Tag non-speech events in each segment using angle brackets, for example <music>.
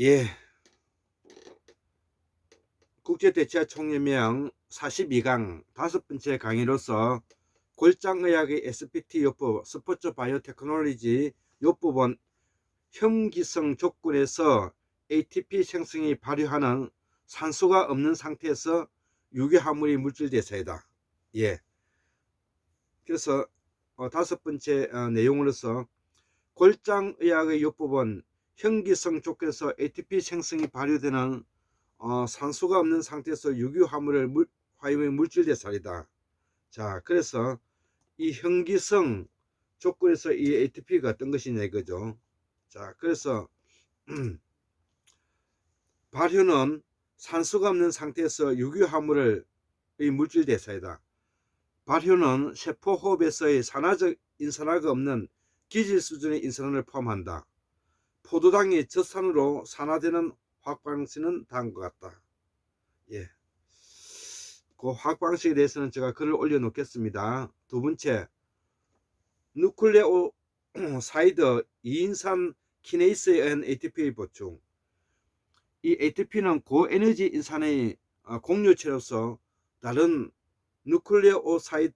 예. 국제대체총연맹 42강 다섯 번째 강의로서 골장의학의 SPT 요법 스포츠 바이오테크놀로지 요법은 혐기성 조건에서 ATP 생성이 발휘하는 산소가 없는 상태에서 유기화물이 물질 대사이다. 예. 그래서 어, 다섯 번째 어, 내용으로서 골장의학의 요법은 현기성 조건에서 ATP 생성이 발휘되는 어, 산소가 없는 상태에서 유기 화물을 물, 화염의 물질 대살이다. 자, 그래서 이 현기성 조건에서 이 ATP가 어떤 것이냐 이거죠. 자, 그래서 <clears throat> 발효는 산소가 없는 상태에서 유기 화물을 이 물질 대사이다. 발효는 세포 호흡에서의 산화적 인산화가 없는 기질 수준의 인산화를 포함한다. 포도당이 젖산으로 산화되는 화학 방식은 다음과 같다. 예. 그 화학 방식에 대해서는 제가 글을 올려놓겠습니다. 두 번째, 누클레오 <clears throat> 사이드 2인산 키네이스에 의한 ATP 보충. 이 ATP는 고에너지 인산의 어, 공유체로서 다른 누클레오사이트의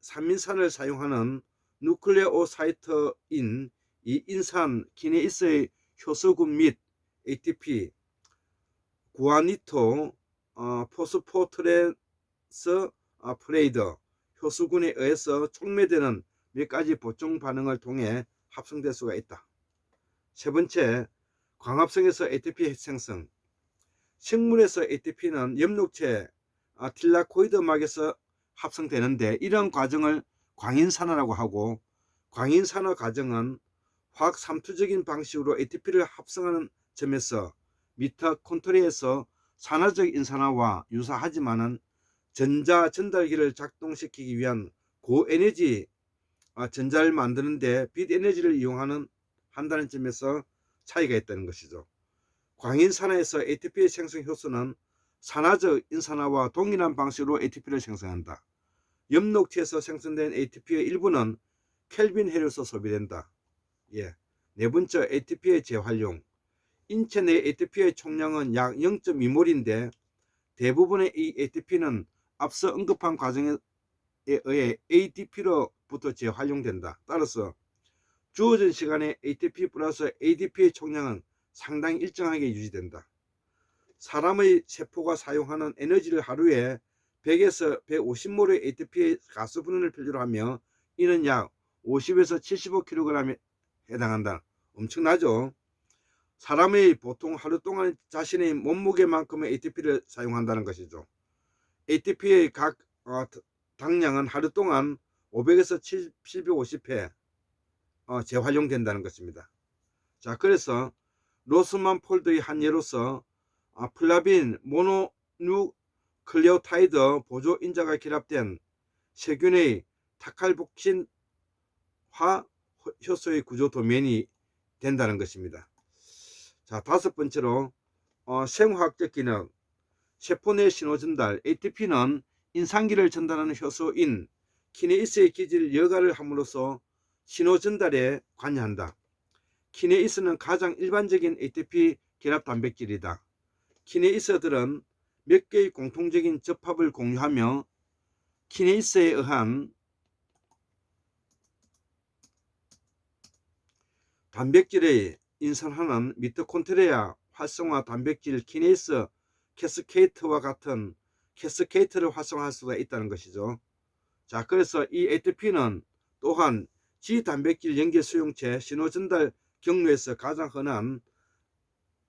3인산을 사용하는 누클레오사이트인 이 인산 키네이스의 효소군 및 ATP, 구아니토, 어, 포스포트레스 어, 프레이더 효소군에 의해서 촉매되는 몇 가지 보충 반응을 통해 합성될 수가 있다. 세 번째, 광합성에서 ATP 생성. 식물에서 ATP는 엽록체 아, 틸라코이드막에서 합성되는데 이런 과정을 광인산화라고 하고 광인산화 과정은 화학 삼투적인 방식으로 ATP를 합성하는 점에서 미터콘트리에서 산화적 인산화와 유사하지만은 전자 전달기를 작동시키기 위한 고에너지 아, 전자를 만드는데 빛 에너지를 이용하는 한다는 점에서 차이가 있다는 것이죠. 광인산화에서 ATP의 생성 효소는 산화적 인산화와 동일한 방식으로 ATP를 생성한다. 엽록체에서 생성된 ATP의 일부는 켈빈 해로서 소비된다. 예. 네 번째 ATP의 재활용. 인체 내 ATP의 총량은 약 0.2몰인데 대부분의 이 ATP는 앞서 언급한 과정에 의해 ADP로부터 재활용된다. 따라서 주어진 시간에 ATP 플러스 ADP의 총량은 상당히 일정하게 유지된다. 사람의 세포가 사용하는 에너지를 하루에 100에서 150몰의 ATP의 가스 분해를 필요로 하며 이는 약 50에서 75kg에 해당한다. 엄청나죠? 사람의 보통 하루 동안 자신의 몸무게만큼의 ATP를 사용한다는 것이죠. ATP의 각 어, 당량은 하루 동안 500에서 750회 어, 재활용된다는 것입니다. 자, 그래서 로스만 폴드의 한 예로서 아, 플라빈 모노누클레오타이드 보조 인자가 결합된 세균의 타칼복신화 효소의 구조 도면이 된다는 것입니다. 자, 다섯 번째로 어, 생화학적 기능 세포 내 신호 전달 ATP는 인상기를 전달하는 효소인 키네이스의 기질 여과를 함으로써 신호 전달에 관여한다. 키네이스는 가장 일반적인 ATP 결합 단백질이다. 키네이스들은 몇 개의 공통적인 접합을 공유하며 키네이스에 의한 단백질의 인산하는 미토콘트리아 활성화 단백질 키네이스 캐스케이트와 같은 캐스케이트를 활성화할 수가 있다는 것이죠. 자, 그래서 이 ATP는 또한 G 단백질 연계 수용체 신호 전달 경로에서 가장 흔한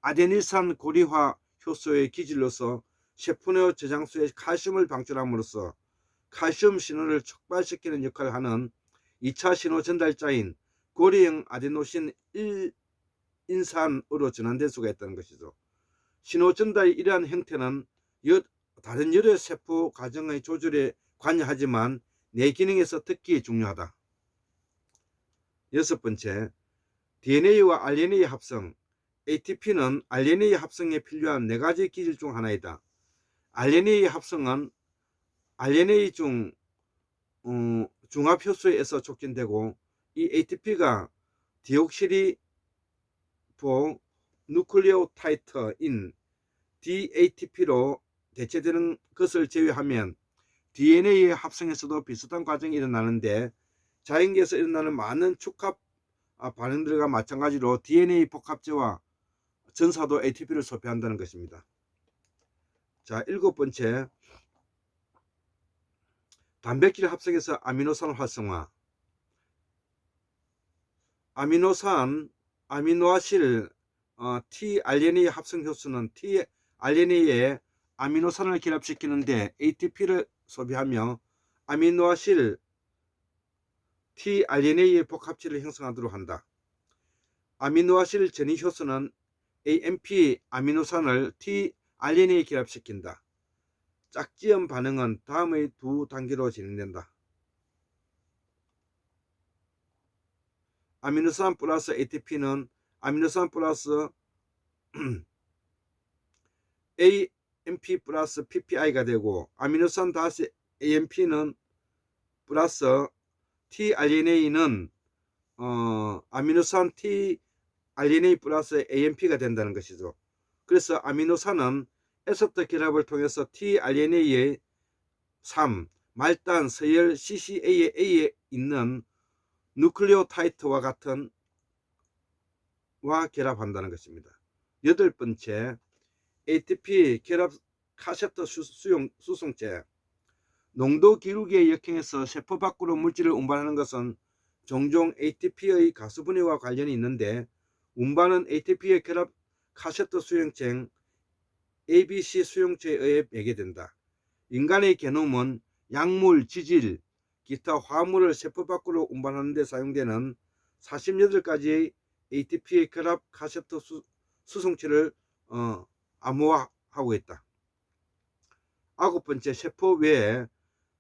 아데니산 고리화 효소의 기질로서 세포내어 저장소에 칼슘을 방출함으로써 칼슘 신호를 촉발시키는 역할을 하는 2차 신호 전달자인 고리형 아데노신 1인산으로 전환될 수가 있다는 것이죠. 신호 전달의 이러한 형태는 여, 다른 여러 세포 과정의 조절에 관여하지만 뇌 기능에서 특히 중요하다. 여섯 번째, DNA와 RNA 합성. ATP는 RNA 합성에 필요한 네 가지 기질 중 하나이다. RNA 합성은 RNA 중 어, 중합 효소에서 촉진되고 이 ATP가 디옥시리보 누클레오타이트인 DATP로 대체되는 것을 제외하면 DNA의 합성에서도 비슷한 과정이 일어나는데 자연계에서 일어나는 많은 축합 아, 반응들과 마찬가지로 DNA 복합체와 전사도 ATP를 소비한다는 것입니다. 자, 일곱 번째. 단백질 합성에서 아미노산 활성화. 아미노산, 아미노아실, 어, tRNA 합성 효소는 tRNA에 아미노산을 결합시키는데 ATP를 소비하며 아미노아실 tRNA의 복합체를 형성하도록 한다. 아미노아실 전이 효소는 AMP 아미노산을 tRNA에 결합시킨다. 짝지연 반응은 다음의 두 단계로 진행된다. 아미노산 플러스 ATP는 아미노산 플러스 <clears throat> AMP 플러스 PPI가 되고 아미노산 다시 AMP는 플러스 tRNA는 어, 아미노산 tRNA 플러스 AMP가 된다는 것이죠. 그래서 아미노산은 에소터 결합을 통해서 tRNA의 3 말단 서열 CCA에 있는 누클레오타이트와 같은 와 결합한다는 것입니다. 여덟 번째 ATP 결합 수- 수용 수송체 농도 기울기의 역행에서 세포 밖으로 물질을 운반하는 것은 종종 ATP의 가수분해와 관련이 있는데 운반은 ATP의 결합 카세트 수용체 ABC 수용체에 의해 매개된다. 인간의 게놈은 약물, 지질, 기타 화물을 세포 밖으로 운반하는 데 사용되는 48가지의 ATP의 결합 카세트 수, 수송체를 어, 암호화하고 있다. 아홉 번째 세포 외에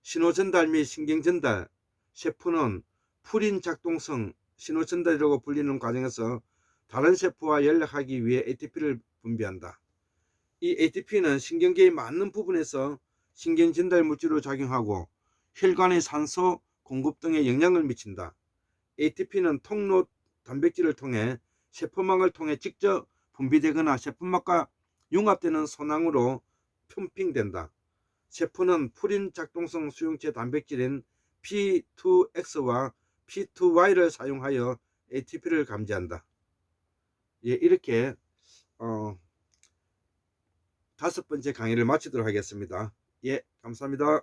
신호 전달 및 신경 전달 세포는 풀인 작동성 신호 전달이라고 불리는 과정에서 다른 세포와 연락하기 위해 ATP를 분비한다. 이 ATP는 신경계의 많은 부분에서 신경 전달 물질로 작용하고 혈관의 산소 공급 등에 영향을 미친다. ATP는 통로 단백질을 통해 세포막을 통해 직접 분비되거나 세포막과 융합되는 소낭으로 펌핑된다. 세포는 풀인 작동성 수용체 단백질인 P2X와 P2Y를 사용하여 ATP를 감지한다. 예, 이렇게 어, 다섯 번째 강의를 마치도록 하겠습니다. 예, 감사합니다.